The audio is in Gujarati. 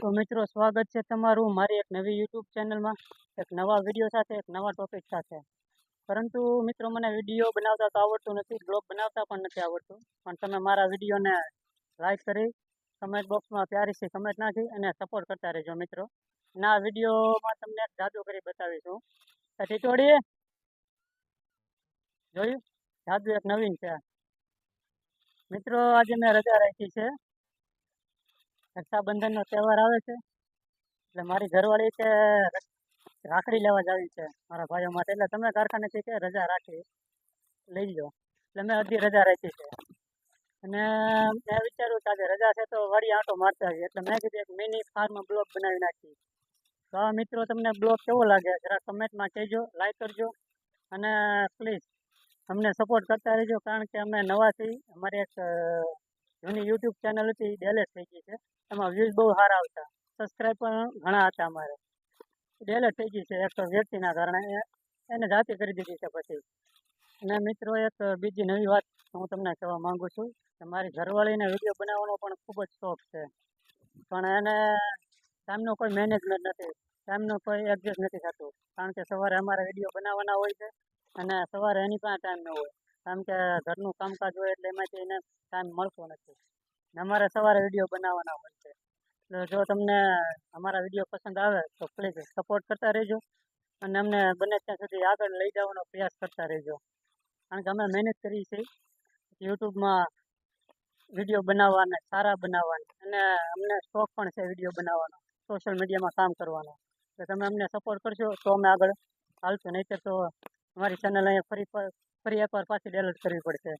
તો મિત્રો, સ્વાગત છે તમારું મારી એક નવી યુટ્યુબ ચેનલમાં. એક નવા વીડિયો સાથે, એક નવા ટોપિક સાથે. પરંતુ મિત્રો, મને વીડિયો બનાવતા તો આવડતું નથી બ્લોગ બનાવતા પણ નથી આવડતું. પણ તમે મારા વિડીયોને લાઈક કરી કમેન્ટ બોક્સમાં પ્યારી સી કમેન્ટ નાખી અને સપોર્ટ કરતા રહેજો મિત્રો. આ વિડીયોમાં તમને જાદુ કરી બતાવીશું ટીટોડી જોયું? જાદુ એક નવીન છે. મિત્રો, આજે મેં રજા રાખી છે. રક્ષાબંધનનો તહેવાર આવે છે. એટલે મારી ઘરવાળી છે, રાખડી લેવા જાવી છે મારા ભાઈઓ માટે. એટલે તમે કારખાનેથી કે રજા રાખી લઈ લો એટલે મેં અડધી રજા રાખી છે. અને મેં વિચાર્યું કે આજે રજા છે તો વળી આંટો મારતા જઈએ એટલે મેં કીધું એક મિની ફાર્મ બ્લોગ બનાવી નાખી. તો મિત્રો તમને બ્લોગ કેવો લાગે જરા કમેન્ટમાં કહેજો લાઈક કરજો અને પ્લીઝ અમને સપોર્ટ કરતા રહેજો. કારણ કે અમે નવા છીએ અમારી એક જૂની યુટ્યુબ ચેનલ હતી ડેલેટ થઈ ગઈ છે. એમાં વ્યૂઝ બહુ સારા આવતા. સબસ્ક્રાઈબ પણ ઘણા હતા અમારે. ડેલેટ થઈ ગઈ છે એક વ્યક્તિના કારણે. એને જાતે કરી દીધી છે પછી. અને મિત્રો, એક બીજી નવી વાત હું તમને કહેવા માંગુ છું કે મારી ઘરવાળીને વીડિયો બનાવવાનો પણ ખૂબ જ શોખ છે. પણ એને ટાઈમનો કોઈ મેનેજમેન્ટ નથી. ટાઈમનો કોઈ એડજસ્ટ નથી થતું. કારણ કે સવારે અમારે વીડિયો બનાવવાના હોય છે અને સવારે એની પાસે ટાઈમ ન હોય. કારણ કે ઘરનું કામકાજ હોય એટલે એમાંથી એને ટાઈમ મળતો નથી. ને અમારે સવારે વીડિયો બનાવવાના હોય છે. એટલે જો તમને અમારા વીડિયો પસંદ આવે તો પ્લીઝ સપોર્ટ કરતા રહેજો. અને અમને બને ત્યાં સુધી આગળ લઈ જવાનો પ્રયાસ કરતા રહેજો. કારણ કે અમે મહેનત કરી છે. યુટ્યુબમાં વીડિયો બનાવવાના, સારા બનાવવાના. અને અમને શોખ પણ છે વીડિયો બનાવવાનો, સોશિયલ મીડિયામાં કામ કરવાનો. તો તમે અમને સપોર્ટ કરશો તો અમે આગળ હાલશું. નહીંતર તો અમારી ચેનલ અહીંયા ફરી ફરી એકવાર પાછી ડેવલપ કરવી પડશે.